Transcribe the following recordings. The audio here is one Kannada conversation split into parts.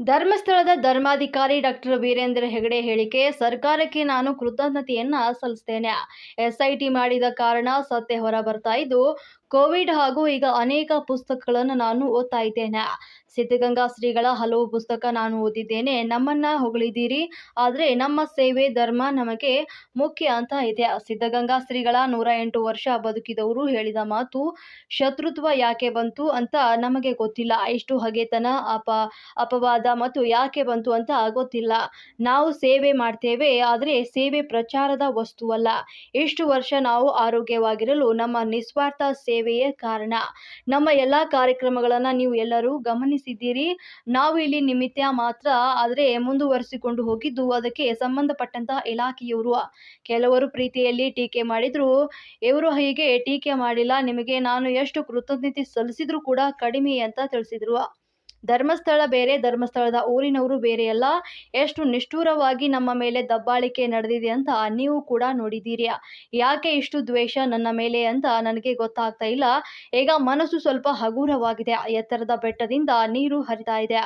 ಧರ್ಮಸ್ಥಳದ ಧರ್ಮಾಧಿಕಾರಿ ಡಾಕ್ಟರ್ ವೀರೇಂದ್ರ ಹೆಗಡೆ ಹೇಳಿಕೆ, ಸರ್ಕಾರಕ್ಕೆ ನಾನು ಕೃತಜ್ಞತೆಯನ್ನ ಸಲ್ಲಿಸ್ತೇನೆ. ಎಸ್ಐಟಿ ಮಾಡಿದ ಕಾರಣ ಸತ್ಯ ಹೊರ ಬರ್ತಾ ಇದ್ದು ಕೋವಿಡ್ ಹಾಗೂ ಈಗ ಅನೇಕ ಪುಸ್ತಕಗಳನ್ನು ನಾನು ಓದ್ತಾ ಇದ್ದೇನೆ. ಸಿದ್ಧಗಂಗಾ ಶ್ರೀಗಳ ಹಲವು ಪುಸ್ತಕ ನಾನು ಓದಿದ್ದೇನೆ. ನಮ್ಮನ್ನ ಹೊಗಳಿದ್ದೀರಿ, ಆದರೆ ನಮ್ಮ ಸೇವೆ ಧರ್ಮ ನಮಗೆ ಮುಖ್ಯ ಅಂತ ಇದೆ. ಸಿದ್ಧಗಂಗಾ ಶ್ರೀಗಳ ನೂರ ಎಂಟು ವರ್ಷ ಬದುಕಿದವರು ಹೇಳಿದ ಮಾತು, ಶತ್ರುತ್ವ ಯಾಕೆ ಬಂತು ಅಂತ ನಮಗೆ ಗೊತ್ತಿಲ್ಲ. ಇಷ್ಟು ಹಗೆತನ, ಅಪ, ಅಪವಾದ ಮತ್ತು ಯಾಕೆ ಬಂತು ಅಂತ ಗೊತ್ತಿಲ್ಲ. ನಾವು ಸೇವೆ ಮಾಡ್ತೇವೆ, ಆದರೆ ಸೇವೆ ಪ್ರಚಾರದ ವಸ್ತುವಲ್ಲ. ಇಷ್ಟು ವರ್ಷ ನಾವು ಆರೋಗ್ಯವಾಗಿರಲು ನಮ್ಮ ನಿಸ್ವಾರ್ಥ ಸೇವೆಯೇ ಕಾರಣ. ನಮ್ಮ ಎಲ್ಲ ಕಾರ್ಯಕ್ರಮಗಳನ್ನು ನೀವು ಎಲ್ಲರೂ ಗಮನಿಸಿದ್ದೀರಿ. ನಾವು ಇಲ್ಲಿ ನಿಮಿತ್ತ ಮಾತ್ರ ಆದರೆ ಮುಂದುವರಿಸಿಕೊಂಡು ಹೋಗಿದ್ದು, ಅದಕ್ಕೆ ಸಂಬಂಧಪಟ್ಟಂತಹ ಇಲಾಖೆಯವರು ಕೆಲವರು ಪ್ರೀತಿಯಲ್ಲಿ ಟೀಕೆ ಮಾಡಿದ್ರು. ಇವರು ಹೀಗೆ ಟೀಕೆ ಮಾಡಿಲ್ಲ, ನಿಮಗೆ ನಾನು ಎಷ್ಟು ಕೃತಜ್ಞತೆ ಸಲ್ಲಿಸಿದ್ರು ಕೂಡ ಕಡಿಮೆ ಅಂತ ತಿಳಿಸಿದ್ರು. ಧರ್ಮಸ್ಥಳ ಬೇರೆ, ಧರ್ಮಸ್ಥಳದ ಊರಿನವರು ಬೇರೆ ಅಲ್ಲ ಎಷ್ಟು ನಿಷ್ಠುರವಾಗಿ ನಮ್ಮ ಮೇಲೆ ದಬ್ಬಾಳಿಕೆ ನಡೆದಿದೆ ಅಂತ ನೀವು ಕೂಡ ನೋಡಿದ್ದೀರಿ. ಯಾಕೆ ಇಷ್ಟು ದ್ವೇಷ ನನ್ನ ಮೇಲೆ ಅಂತ ನನಗೆ ಗೊತ್ತಾಗ್ತಾ ಇಲ್ಲ. ಈಗ ಮನಸ್ಸು ಸ್ವಲ್ಪ ಹಗುರವಾಗಿದೆ. ಎತ್ತರದ ಬೆಟ್ಟದಿಂದ ನೀರು ಹರಿತಾ ಇದೆ.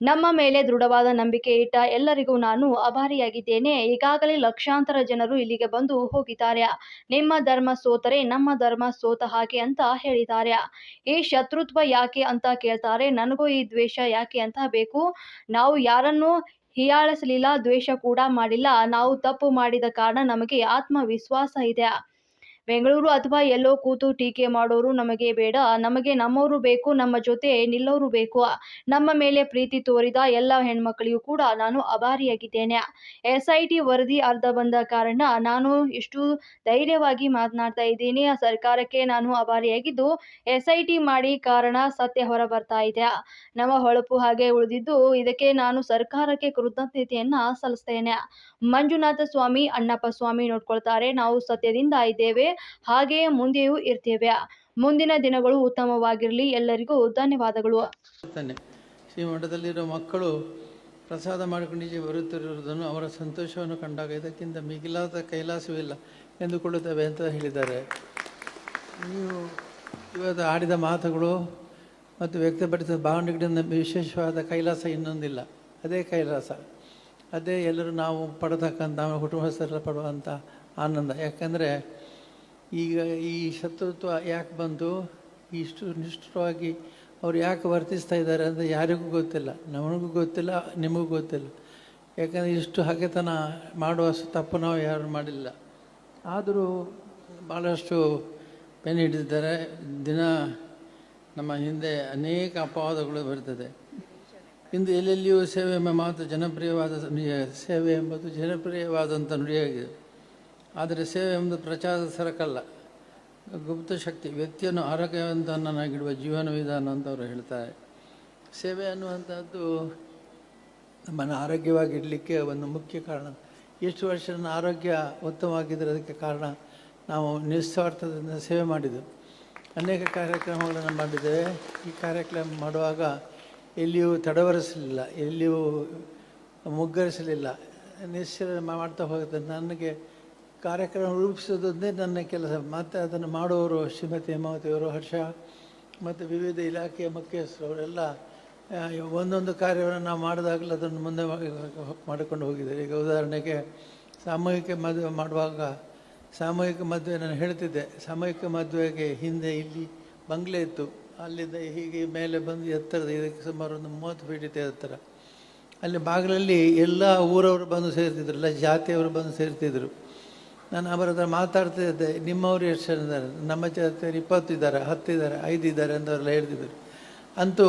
ನಮ್ಮ ಮೇಲೆ ದೃಢವಾದ ನಂಬಿಕೆ ಇಟ್ಟ ಎಲ್ಲರಿಗೂ ನಾನು ಅಭಾರಿಯಾಗಿದ್ದೇನೆ. ಈಗಾಗಲೇ ಲಕ್ಷಾಂತರ ಜನರು ಇಲ್ಲಿಗೆ ಬಂದು ಹೋಗಿದ್ದಾರೆ. ನಿಮ್ಮ ಧರ್ಮ ಸೋತರೆ, ನಮ್ಮ ಧರ್ಮ ಸೋತ ಹಾಗೆ ಅಂತ ಹೇಳಿದ್ದಾರೆ. ಈ ಶತ್ರುತ್ವ ಯಾಕೆ ಅಂತ ಕೇಳ್ತಾರೆ. ನನಗೂ ಈ ದ್ವೇಷ ಯಾಕೆ ಅಂತ ಬೇಕು. ನಾವು ಯಾರನ್ನು ಹೀಯಾಳಿಸಲಿಲ್ಲ, ದ್ವೇಷ ಕೂಡ ಮಾಡಿಲ್ಲ. ನಾವು ತಪ್ಪು ಮಾಡಿದ ಕಾರಣ ನಮಗೆ ಆತ್ಮವಿಶ್ವಾಸ ಇದೆ. ಬೆಂಗಳೂರು ಅಥವಾ ಎಲ್ಲೋ ಕೂತು ಟೀಕೆ ಮಾಡೋರು ನಮಗೆ ಬೇಡ. ನಮಗೆ ನಮ್ಮವರು ಬೇಕು, ನಮ್ಮ ಜೊತೆ ನಿಲ್ಲೋರು ಬೇಕು. ನಮ್ಮ ಮೇಲೆ ಪ್ರೀತಿ ತೋರಿದ ಎಲ್ಲ ಹೆಣ್ಮಕ್ಕಳಿಗೂ ಕೂಡ ನಾನು ಅಭಾರಿಯಾಗಿದ್ದೇನೆ. ಎಸ್ ಐ ಟಿ ವರದಿ ಅರ್ಧ ಬಂದ ಕಾರಣ ನಾನು ಇಷ್ಟು ಧೈರ್ಯವಾಗಿ ಮಾತನಾಡ್ತಾ ಇದ್ದೀನಿ. ಸರ್ಕಾರಕ್ಕೆ ನಾನು ಅಭಾರಿಯಾಗಿದ್ದು ಎಸ್ ಐ ಟಿ ಮಾಡಿ ಕಾರಣ ಸತ್ಯ ಹೊರ ಬರ್ತಾ ಇದೆ. ನಮ್ಮ ಹೊಳಪು ಹಾಗೆ ಉಳಿದಿದ್ದು, ಇದಕ್ಕೆ ನಾನು ಸರ್ಕಾರಕ್ಕೆ ಕೃತಜ್ಞತೆಯನ್ನ ಸಲ್ಲಿಸ್ತೇನೆ. ಮಂಜುನಾಥ ಸ್ವಾಮಿ, ಅಣ್ಣಪ್ಪ ಸ್ವಾಮಿ ನೋಡ್ಕೊಳ್ತಾರೆ. ನಾವು ಸತ್ಯದಿಂದ ಇದ್ದೇವೆ. ಹಾಗೆಯೇ ಮುಂದೆಯೂ ಇರ್ತೇವೆ. ಮುಂದಿನ ದಿನಗಳು ಉತ್ತಮವಾಗಿರಲಿ. ಎಲ್ಲರಿಗೂ ಧನ್ಯವಾದಗಳು. ಶ್ರೀಮಠದಲ್ಲಿರೋ ಮಕ್ಕಳು ಪ್ರಸಾದ ಮಾಡಿಕೊಂಡು ಬರುತ್ತಿರುವುದನ್ನು ಅವರ ಸಂತೋಷವನ್ನು ಕಂಡಾಗ ಇದಕ್ಕಿಂತ ಮಿಗಿಲಾದ ಕೈಲಾಸವಿಲ್ಲ ಎಂದುಕೊಳ್ಳುತ್ತವೆ ಅಂತ ಹೇಳಿದ್ದಾರೆ. ನೀವು ಇವತ್ತು ಆಡಿದ ಮಾತುಗಳು ಮತ್ತು ವ್ಯಕ್ತಪಡಿಸಿದ ಭಾವನೆಗಳಿಂದ ವಿಶೇಷವಾದ ಕೈಲಾಸ ಇನ್ನೊಂದಿಲ್ಲ. ಅದೇ ಕೈಲಾಸ. ಅದೇ ಎಲ್ಲರೂ ನಾವು ಪಡತಕ್ಕಂಥ ಕುಟುಂಬಸ್ಥರೆಲ್ಲ ಪಡುವಂಥ ಆನಂದ. ಯಾಕಂದರೆ ಈಗ ಈ ಶತ್ರುತ್ವ ಯಾಕೆ ಬಂತು? ಇಷ್ಟು ನಿಷ್ಠವಾಗಿ ಅವ್ರು ಯಾಕೆ ವರ್ತಿಸ್ತಾ ಇದ್ದಾರೆ ಅಂತ ಯಾರಿಗೂ ಗೊತ್ತಿಲ್ಲ. ನಮಗೂ ಗೊತ್ತಿಲ್ಲ, ನಿಮಗೂ ಗೊತ್ತಿಲ್ಲ. ಯಾಕಂದರೆ ಇಷ್ಟು ಹಗೆತನ ಮಾಡುವ ತಪ್ಪು ನಾವು ಯಾರು ಮಾಡಿಲ್ಲ. ಆದರೂ ಭಾಳಷ್ಟು ಪೆನ್ ಹಿಡಿದಿದ್ದಾರೆ. ದಿನ ನಮ್ಮ ಹಿಂದೆ ಅನೇಕ ಅಪವಾದಗಳು ಬರ್ತದೆ. ಇಂದು ಎಲ್ಲೆಲ್ಲಿಯೂ ಸೇವೆ ಎಂಬ ಮಾತು ಜನಪ್ರಿಯವಾದ ನುಡಿಯ ಸೇವೆ ಎಂಬುದು ಜನಪ್ರಿಯವಾದಂಥ ನುಡಿಯಾಗಿದೆ. ಆದರೆ ಸೇವೆ ಎಂಬುದು ಪ್ರಚಾರದ ಸರಕಲ್ಲ. ಗುಪ್ತ ಶಕ್ತಿ, ವ್ಯಕ್ತಿಯನ್ನು ಆರೋಗ್ಯವಂತನಾಗಿಡುವ ಜೀವನ ವಿಧಾನ ಅಂತ ಅವರು ಹೇಳ್ತಾರೆ. ಸೇವೆ ಅನ್ನುವಂಥದ್ದು ನಮ್ಮನ್ನು ಆರೋಗ್ಯವಾಗಿಡಲಿಕ್ಕೆ ಒಂದು ಮುಖ್ಯ ಕಾರಣ. ಎಷ್ಟು ವರ್ಷ ನನ್ನ ಆರೋಗ್ಯ ಉತ್ತಮವಾಗಿದ್ದರೆ ಅದಕ್ಕೆ ಕಾರಣ ನಾವು ನಿಸ್ವಾರ್ಥದಿಂದ ಸೇವೆ ಮಾಡಿದ್ದೆವು ಅನೇಕ ಕಾರ್ಯಕ್ರಮಗಳನ್ನು ಮಾಡಿದ್ದೇವೆ. ಈ ಕಾರ್ಯಕ್ರಮ ಮಾಡುವಾಗ ಎಲ್ಲಿಯೂ ತಡವರಿಸಲಿಲ್ಲ, ಎಲ್ಲಿಯೂ ಮುಗ್ಗರಿಸಲಿಲ್ಲ. ನಿಶ್ಚಯ ಮಾಡ್ತಾ ಹೋಗುತ್ತೆ. ನನಗೆ ಕಾರ್ಯಕ್ರಮ ರೂಪಿಸೋದೊಂದೇ ನನ್ನ ಕೆಲಸ. ಮತ್ತು ಅದನ್ನು ಮಾಡುವವರು ಶ್ರೀಮತಿ ಹೇಮಾವತಿಯವರು ಹರ್ಷ, ಮತ್ತು ವಿವಿಧ ಇಲಾಖೆಯ ಮುಖ್ಯಸ್ಥರು ಅವರೆಲ್ಲ ಒಂದೊಂದು ಕಾರ್ಯವನ್ನು ನಾವು ಮಾಡಿದಾಗಲೂ ಅದನ್ನು ಮುಂದೆ ಮಾಡಿಕೊಂಡು ಹೋಗಿದ್ದಾರೆ. ಈಗ ಉದಾಹರಣೆಗೆ ಸಾಮೂಹಿಕ ಮದುವೆ ಮಾಡುವಾಗ, ಸಾಮೂಹಿಕ ಮದುವೆ ನಾನು ಹೇಳ್ತಿದ್ದೆ. ಸಾಮೂಹಿಕ ಮದುವೆಗೆ ಹಿಂದೆ ಇಲ್ಲಿ ಬಂಗ್ಲೆ ಇತ್ತು. ಅಲ್ಲಿಂದ ಹೀಗೆ ಮೇಲೆ ಬಂದು ಎತ್ತರದ, ಇದಕ್ಕೆ ಸುಮಾರು ಒಂದು ಮೂವತ್ತು ಫೀಟ್ ಇದೆ ಎತ್ತರ. ಅಲ್ಲಿ ಬಾಗಿಲಲ್ಲಿ ಎಲ್ಲ ಊರವರು ಬಂದು ಸೇರ್ತಿದ್ರು, ಎಲ್ಲ ಜಾತಿಯವರು ಬಂದು ಸೇರ್ತಿದ್ರು. ನಾನು ಅವರ ಹತ್ರ ಮಾತಾಡ್ತಿದ್ದೆ ನಿಮ್ಮವರು ಎಷ್ಟು ಜನ ಇದ್ದಾರೆ? ನಮ್ಮ ಇದ್ದಾರೆ ಐದು ಇದ್ದಾರೆ ಅಂತ ಅವರೆಲ್ಲ ಹೇಳ್ತಿದ್ದರು ಅಂತೂ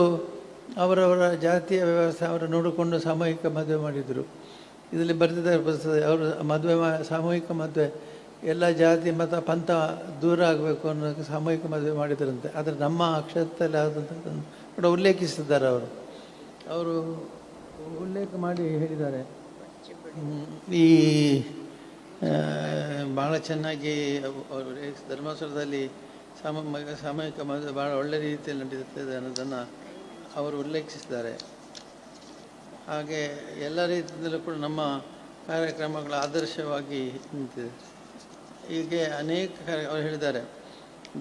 ಅವರವರ ಜಾತಿಯ ವ್ಯವಸ್ಥೆ ಅವರು ನೋಡಿಕೊಂಡು ಸಾಮೂಹಿಕ ಮದುವೆ ಮಾಡಿದರು. ಇದರಲ್ಲಿ ಬರ್ತಿದ್ದಾರೆ ಬರ್ತದೆ ಅವರು ಮದುವೆ ಮಾ, ಸಾಮೂಹಿಕ ಮದುವೆ, ಎಲ್ಲ ಜಾತಿ ಮತ ಪಂಥ ದೂರ ಆಗಬೇಕು ಅನ್ನೋದಕ್ಕೆ ಸಾಮೂಹಿಕ ಮದುವೆ ಮಾಡಿದರಂತೆ. ಆದರೆ ನಮ್ಮ ಅಕ್ಷರದಲ್ಲಿ ಆದಂಥದ್ದನ್ನು ಕೂಡ ಉಲ್ಲೇಖಿಸಿದ್ದಾರೆ ಅವರು. ಅವರು ಉಲ್ಲೇಖ ಮಾಡಿ ಹೇಳಿದ್ದಾರೆ. ಈ ಭಾಳ ಚೆನ್ನಾಗಿ ಧರ್ಮಾಸುರದಲ್ಲಿ ಸಾಮ ಸಾಮೂಹಿಕ ಮದುವೆ ಭಾಳ ಒಳ್ಳೆ ರೀತಿಯಲ್ಲಿ ನಡೆಯುತ್ತದೆ ಅನ್ನೋದನ್ನು ಅವರು ಉಲ್ಲೇಖಿಸಿದ್ದಾರೆ. ಹಾಗೆ ಎಲ್ಲ ರೀತಿಯಲ್ಲೂ ಕೂಡ ನಮ್ಮ ಕಾರ್ಯಕ್ರಮಗಳು ಆದರ್ಶವಾಗಿ ನಿಂತಿದೆ. ಹೀಗೆ ಅನೇಕ ಅವರು ಹೇಳಿದ್ದಾರೆ.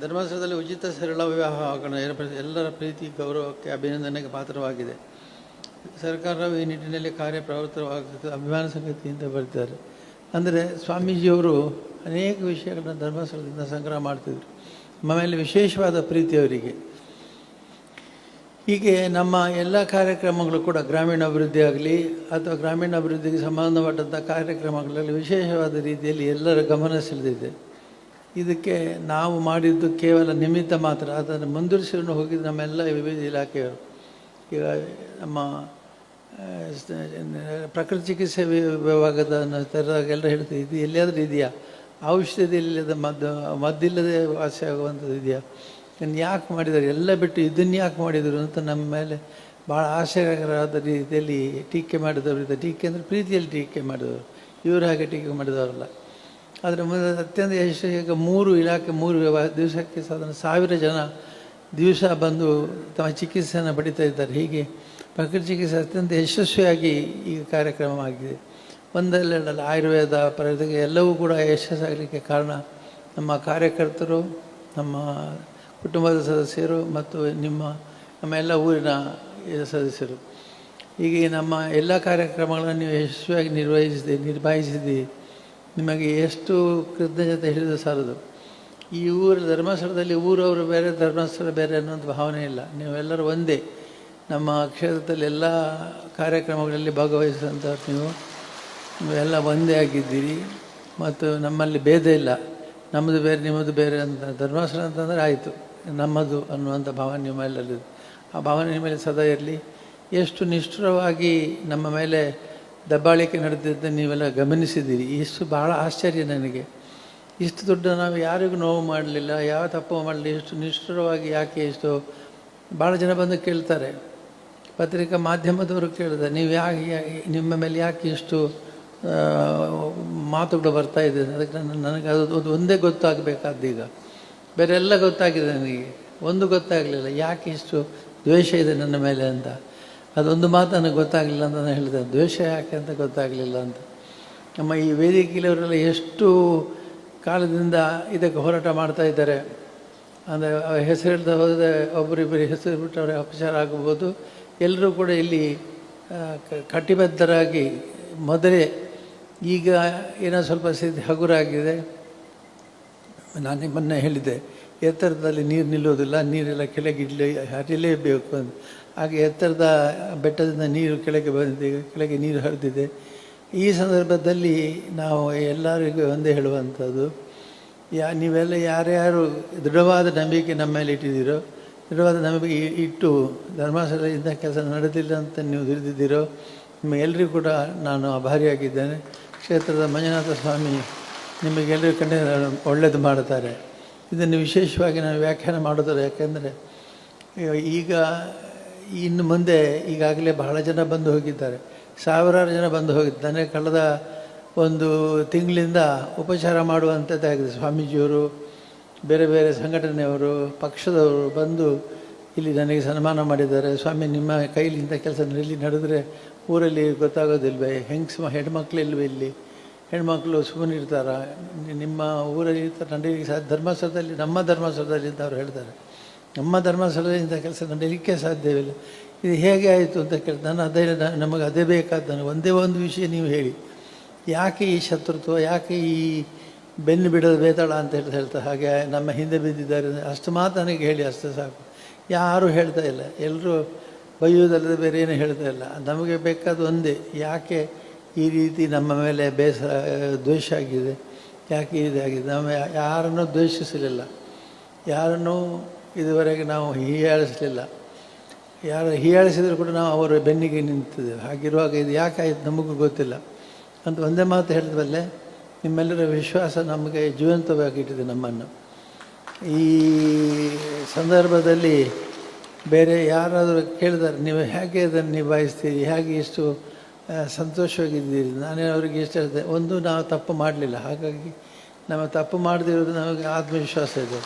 ಧರ್ಮಸ್ಥಳದಲ್ಲಿ ಉಚಿತ ಸರಳ ವಿವಾಹ ಏರ್ಪಡಿಸಿ ಎಲ್ಲರ ಪ್ರೀತಿ, ಗೌರವಕ್ಕೆ ಅಭಿನಂದನೆಗೆ ಪಾತ್ರವಾಗಿದೆ. ಸರ್ಕಾರವು ಈ ನಿಟ್ಟಿನಲ್ಲಿ ಕಾರ್ಯಪ್ರವೃತ್ತವಾಗುತ್ತದೆ ಅಭಿಮಾನ ಸಂಗತಿಯಿಂದ ಬರ್ತಾರೆ ಅಂದರೆ ಸ್ವಾಮೀಜಿಯವರು ಅನೇಕ ವಿಷಯಗಳನ್ನ ಧರ್ಮಸ್ಥಳದಿಂದ ಸಂಗ್ರಹ ಮಾಡ್ತಿದ್ರು. ಮನೆಯಲ್ಲಿ ವಿಶೇಷವಾದ ಪ್ರೀತಿ ಅವರಿಗೆ. ಹೀಗೆ ನಮ್ಮ ಎಲ್ಲ ಕಾರ್ಯಕ್ರಮಗಳು ಕೂಡ ಗ್ರಾಮೀಣಾಭಿವೃದ್ಧಿ ಆಗಲಿ ಅಥವಾ ಗ್ರಾಮೀಣ ಅಭಿವೃದ್ಧಿಗೆ ಸಂಬಂಧಪಟ್ಟಂಥ ಕಾರ್ಯಕ್ರಮಗಳಲ್ಲಿ ವಿಶೇಷವಾದ ರೀತಿಯಲ್ಲಿ ಎಲ್ಲರ ಗಮನ ಸೆಳೆದಿದೆ. ಇದಕ್ಕೆ ನಾವು ಮಾಡಿದ್ದು ಕೇವಲ ನಿಮಿತ್ತ ಮಾತ್ರ. ಅದನ್ನು ಮುಂದುವರಿಸಿಕೊಂಡು ಹೋಗಿದ್ದು ನಮ್ಮೆಲ್ಲ ವಿವಿಧ ಇಲಾಖೆಯವರು. ಈಗ ನಮ್ಮ ಪ್ರಕೃತಿ ಚಿಕಿತ್ಸೆ ವಿಭಾಗದ ಥರದಾಗೆಲ್ಲ ಹೇಳ್ತೀವಿ ಇದು ಎಲ್ಲಿಯಾದರೂ ಇದೆಯಾ? ಔಷಧಿ ಇಲ್ಲದ ಮದ್ದು, ಮದ್ದಿಲ್ಲದೆ ವಾಸಿ ಆಗುವಂಥದ್ದು ಇದೆಯಾ? ಇದನ್ನು ಯಾಕೆ ಮಾಡಿದ್ದಾರೆ? ಎಲ್ಲ ಬಿಟ್ಟು ಇದನ್ನು ಯಾಕೆ ಮಾಡಿದರು ಅಂತ ನಮ್ಮ ಮೇಲೆ ಭಾಳ ಆಶ್ಚರ್ಯಕರವಾದ ರೀತಿಯಲ್ಲಿ ಟೀಕೆ ಮಾಡಿದವರು ಟೀಕೆ ಅಂದರೆ ಪ್ರೀತಿಯಲ್ಲಿ ಟೀಕೆ ಮಾಡಿದವರು. ಇವರು ಹಾಗೆ ಟೀಕೆ ಮಾಡಿದವರಲ್ಲ. ಅದರ ಮುಂದೆ ಅತ್ಯಂತ ಯಶಸ್ವಿ ಈಗ ಮೂರು ಇಲಾಖೆ, ಮೂರು ದಿವಸಕ್ಕೆ ಸಾಧಾರಣ ಸಾವಿರ ಜನ ದಿವಸ ಬಂದು ತಮ್ಮ ಚಿಕಿತ್ಸೆಯನ್ನು ಪಡಿತಾ ಇದ್ದಾರೆ. ಹೀಗೆ ಪ್ರಕೃತಿ ಚಿಕಿತ್ಸೆ ಅತ್ಯಂತ ಯಶಸ್ವಿಯಾಗಿ ಈ ಕಾರ್ಯಕ್ರಮವಾಗಿದೆ. ಒಂದಲ್ಲೆರಡಲ್ಲ ಆಯುರ್ವೇದ ಪ್ರಗತಿಗೆ ಎಲ್ಲವೂ ಕೂಡ ಯಶಸ್ಸಾಗಲಿಕ್ಕೆ ಕಾರಣ ನಮ್ಮ ಕಾರ್ಯಕರ್ತರು, ನಮ್ಮ ಕುಟುಂಬದ ಸದಸ್ಯರು ಮತ್ತು ನಿಮ್ಮ, ನಮ್ಮ ಎಲ್ಲ ಊರಿನ ಸದಸ್ಯರು. ಹೀಗೆ ನಮ್ಮ ಎಲ್ಲ ಕಾರ್ಯಕ್ರಮಗಳನ್ನು ನೀವು ಯಶಸ್ವಿಯಾಗಿ ನಿರ್ವಹಿಸಿದೆ ನಿರ್ಭಾಯಿಸಿದೆ ನಿಮಗೆ ಎಷ್ಟು ಕೃತಜ್ಞತೆ ಹಿಡಿದು ಸಾಲದು. ಈ ಊರು ಧರ್ಮಸ್ಥಳದಲ್ಲಿ ಊರವರು ಬೇರೆ, ಧರ್ಮಸ್ಥಳ ಬೇರೆ ಅನ್ನೋಂಥ ಭಾವನೆ ಇಲ್ಲ. ನೀವೆಲ್ಲರೂ ಒಂದೇ. ನಮ್ಮ ಕ್ಷೇತ್ರದಲ್ಲಿ ಎಲ್ಲ ಕಾರ್ಯಕ್ರಮಗಳಲ್ಲಿ ಭಾಗವಹಿಸಿದಂಥ ನೀವು ಎಲ್ಲ ಒಂದೇ ಆಗಿದ್ದೀರಿ. ಮತ್ತು ನಮ್ಮಲ್ಲಿ ಭೇದ ಇಲ್ಲ. ನಮ್ಮದು ಬೇರೆ, ನಿಮ್ಮದು ಬೇರೆ ಅಂತ ಧರ್ಮಾಸನ ಅಂತಂದರೆ ಆಯಿತು. ನಮ್ಮದು ಅನ್ನುವಂಥ ಭಾವನೆ ನಿಮ್ಮಲ್ಲಿ ಆ ಭಾವನೆ ನಿಮ್ಮಲ್ಲಿ ಸದಾ ಇರಲಿ. ಎಷ್ಟು ನಿಷ್ಠುರವಾಗಿ ನಮ್ಮ ಮೇಲೆ ದಬ್ಬಾಳಿಕೆ ನಡೆದಿದ್ದ ನೀವೆಲ್ಲ ಗಮನಿಸಿದ್ದೀರಿ. ಇಷ್ಟು ಭಾಳ ಆಶ್ಚರ್ಯ ನನಗೆ. ಇಷ್ಟು ದೊಡ್ಡ ನಾವು ಯಾರಿಗೂ ನೋವು ಮಾಡಲಿಲ್ಲ. ಯಾವ ತಪ್ಪು ಮಾಡಲಿ ಇಷ್ಟು ನಿಷ್ಠುರವಾಗಿ ಯಾಕೆ ಇಷ್ಟು? ಭಾಳ ಜನ ಬಂದು ಕೇಳ್ತಾರೆ. ಪತ್ರಿಕಾ ಮಾಧ್ಯಮದವರು ಕೇಳಿದೆ, ನೀವು ಯಾಕೆ ನಿಮ್ಮ ಮೇಲೆ ಯಾಕೆ ಇಷ್ಟು ಮಾತುಗಳು ಬರ್ತಾ ಇದೆ? ಅದಕ್ಕೆ ನನಗೆ ಅದು ಒಂದೇ ಗೊತ್ತಾಗಬೇಕಾದ್ದು ಈಗ. ಬೇರೆ ಎಲ್ಲ ಗೊತ್ತಾಗಿದೆ ನನಗೆ. ಒಂದು ಗೊತ್ತಾಗಲಿಲ್ಲ. ಯಾಕೆ ಇಷ್ಟು ದ್ವೇಷ ಇದೆ ನನ್ನ ಮೇಲೆ ಅಂತ. ಅದೊಂದು ಮಾತು ನನಗೆ ಗೊತ್ತಾಗಲಿಲ್ಲ ಅಂತ ನಾನು ಹೇಳಿದೆ. ದ್ವೇಷ ಯಾಕೆ ಅಂತ ಗೊತ್ತಾಗಲಿಲ್ಲ ಅಂತ. ನಮ್ಮ ಈ ವೇದಿಕೆಯವರೆಲ್ಲ ಎಷ್ಟು ಕಾಲದಿಂದ ಇದಕ್ಕೆ ಹೋರಾಟ ಮಾಡ್ತಾ ಇದ್ದಾರೆ. ಅಂದರೆ ಹೆಸರು ಹೇಳ್ತಾ ಹೋದರೆ ಒಬ್ಬರಿಬ್ಬರು ಹೆಸರು ಬಿಟ್ಟು ಅವರಿಗೆ ಅಪಚಾರ ಆಗಬಹುದು ಎಲ್ಲರೂ ಕೂಡ ಇಲ್ಲಿ ಕಟಿಬದ್ಧರಾಗಿ ಮೊದಲೇ ಈಗ ಏನೋ ಸ್ವಲ್ಪ ಸ್ಥಿತಿ ಹಗುರಾಗಿದೆ. ನಾನು ಮೊನ್ನೆ ಹೇಳಿದೆ ಎತ್ತರದಲ್ಲಿ ನೀರು ನಿಲ್ಲೋದಿಲ್ಲ, ನೀರೆಲ್ಲ ಕೆಳಗೆ ಇಡ್ಲಿ, ಹರಿಲೇಬೇಕು ಅಂತ. ಹಾಗೆ ಎತ್ತರದ ಬೆಟ್ಟದಿಂದ ನೀರು ಕೆಳಗೆ ಬಂದಿದೆ, ಕೆಳಗೆ ನೀರು ಹರಿದಿದೆ. ಈ ಸಂದರ್ಭದಲ್ಲಿ ನಾವು ಎಲ್ಲರಿಗೂ ಒಂದೇ ಹೇಳುವಂಥದ್ದು, ಯಾ, ನೀವೆಲ್ಲ ಯಾರ್ಯಾರು ದೃಢವಾದ ನಂಬಿಕೆ ನಮ್ಮ ಮೇಲೆ ಇಟ್ಟಿದ್ದೀರೋ ದೃಢವಾದ ನಮಗೆ ಇಟ್ಟು ಇಟ್ಟು ಧರ್ಮಸ್ಥಳದಿಂದ ಕೆಲಸ ನಡೆದಿಲ್ಲ ಅಂತ ನೀವು ತಿಳಿದಿದ್ದೀರೋ ನಿಮಗೆಲ್ಲರಿಗೂ ಕೂಡ ನಾನು ಆಭಾರಿಯಾಗಿದ್ದೇನೆ. ಕ್ಷೇತ್ರದ ಮಂಜುನಾಥ ಸ್ವಾಮಿ ನಿಮಗೆಲ್ಲರಿಗೂ ಕಂಡ ಒಳ್ಳೇದು ಮಾಡುತ್ತಾರೆ. ಇದನ್ನು ವಿಶೇಷವಾಗಿ ನಾನು ವ್ಯಾಖ್ಯಾನ ಮಾಡೋದಿಲ್ಲ ಯಾಕೆಂದರೆ, ಈಗ ಇನ್ನು ಮುಂದೆ ಈಗಾಗಲೇ ಬಹಳ ಜನ ಬಂದು ಹೋಗಿದ್ದಾರೆ. ಸಾವಿರಾರು ಜನ ಬಂದು ಹೋಗಿದ್ದಾರೆ. ಕಳೆದ ಒಂದು ತಿಂಗಳಿಂದ ಉಪಚಾರ ಮಾಡುವಂಥದ್ದಾಗಿದೆ ಸ್ವಾಮೀಜಿಯವರು. ಬೇರೆ ಬೇರೆ ಸಂಘಟನೆಯವರು, ಪಕ್ಷದವರು ಬಂದು ಇಲ್ಲಿ ನನಗೆ ಸನ್ಮಾನ ಮಾಡಿದ್ದಾರೆ. ಸ್ವಾಮಿ, ನಿಮ್ಮ ಕೈಲಿಂದ ಕೆಲಸ ಇಲ್ಲಿ ನಡೆದರೆ ಊರಲ್ಲಿ ಗೊತ್ತಾಗೋದಿಲ್ವೇ? ಹೆಂಗ್ಸ್ ಹೆಣ್ಮಕ್ಳು ಇಲ್ವೇ ಇಲ್ಲಿ? ಹೆಣ್ಮಕ್ಳು ಸುಮ್ಮನೆ ಇರ್ತಾರ? ನಿಮ್ಮ ಊರಲ್ಲಿ ಇರ್ತಾರೆ ನಡೆಯಲಿಕ್ಕೆ ಸಾಧ್ಯ ಧರ್ಮಸ್ಥಳದಲ್ಲಿ, ನಮ್ಮ ಧರ್ಮಸ್ಥಳದಲ್ಲಿ ಅಂತ ಅವ್ರು ಹೇಳ್ತಾರೆ. ನಮ್ಮ ಧರ್ಮಸ್ಥಳದಿಂದ ಕೆಲಸ ನಡೀಲಿಕ್ಕೆ ಸಾಧ್ಯವಿಲ್ಲ ಇದು ಹೇಗೆ ಆಯಿತು ಅಂತ ಕೇಳಿ ನಾನು ಅದೇ ನಮಗೆ ಅದೇ ಬೇಕಾದ ನನಗೆ ಒಂದೇ ಒಂದು ವಿಷಯ ನೀವು ಹೇಳಿ. ಯಾಕೆ ಈ ಶತ್ರುತ್ವ, ಯಾಕೆ ಈ ಬೆನ್ನು ಬಿಡೋದು ಬೇತಾಳ ಅಂತ ಹೇಳ್ತಾ ಹೇಳ್ತಾ, ಹಾಗೆ ನಮ್ಮ ಹಿಂದೆ ಬಿದ್ದಿದ್ದಾರೆ. ಅಷ್ಟು ಮಾತು ನನಗೆ ಹೇಳಿ, ಅಷ್ಟು ಸಾಕು. ಯಾರೂ ಹೇಳ್ತಾ ಇಲ್ಲ. ಎಲ್ಲರೂ ಬೈಯೋದಲ್ಲದೆ ಬೇರೆ ಏನೂ ಹೇಳ್ತಾ ಇಲ್ಲ. ನಮಗೆ ಬೇಕಾದ ಒಂದೇ, ಯಾಕೆ ಈ ರೀತಿ ನಮ್ಮ ಮೇಲೆ ಬೇಸರ ದ್ವೇಷ ಆಗಿದೆ? ಯಾಕೆ ಇದಾಗಿದೆ ನಾವು ಯಾರನ್ನು ದ್ವೇಷಿಸಲಿಲ್ಲ. ಯಾರನ್ನೂ ಇದುವರೆಗೆ ನಾವು ಹೀಯಾಳಿಸಲಿಲ್ಲ. ಯಾರು ಹೀಯಾಳಿಸಿದರೂ ಕೂಡ ನಾವು ಅವರ ಬೆನ್ನಿಗೆ ನಿಂತಿದ್ದೇವೆ. ಹಾಗಿರುವಾಗ ಇದು ಯಾಕಾಯ್ತು ನಮಗೂ ಗೊತ್ತಿಲ್ಲ. ಅಂತ ಒಂದೇ ಮಾತು ಹೇಳಿದ್ವಲ್ಲೇ ನಿಮ್ಮೆಲ್ಲರ ವಿಶ್ವಾಸ ನಮಗೆ ಜೀವಂತವಾಗಿಟ್ಟಿದೆ ನಮ್ಮನ್ನು. ಈ ಸಂದರ್ಭದಲ್ಲಿ ಬೇರೆ ಯಾರಾದರೂ ಕೇಳಿದಾರೆ ನೀವು ಹೇಗೆ ಅದನ್ನು ನಿಭಾಯಿಸ್ತೀರಿ, ಹೇಗೆ ಇಷ್ಟು ಸಂತೋಷವಾಗಿದ್ದೀರಿ? ನಾನೇ ಅವ್ರಿಗೆ ಇಷ್ಟ ಹೇಳಿದೆ, ಒಂದು ನಾವು ತಪ್ಪು ಮಾಡಲಿಲ್ಲ. ಹಾಗಾಗಿ ನಮ್ಮ ತಪ್ಪು ಮಾಡದಿರೋದು ನಮಗೆ ಆತ್ಮವಿಶ್ವಾಸ ಇದೆ.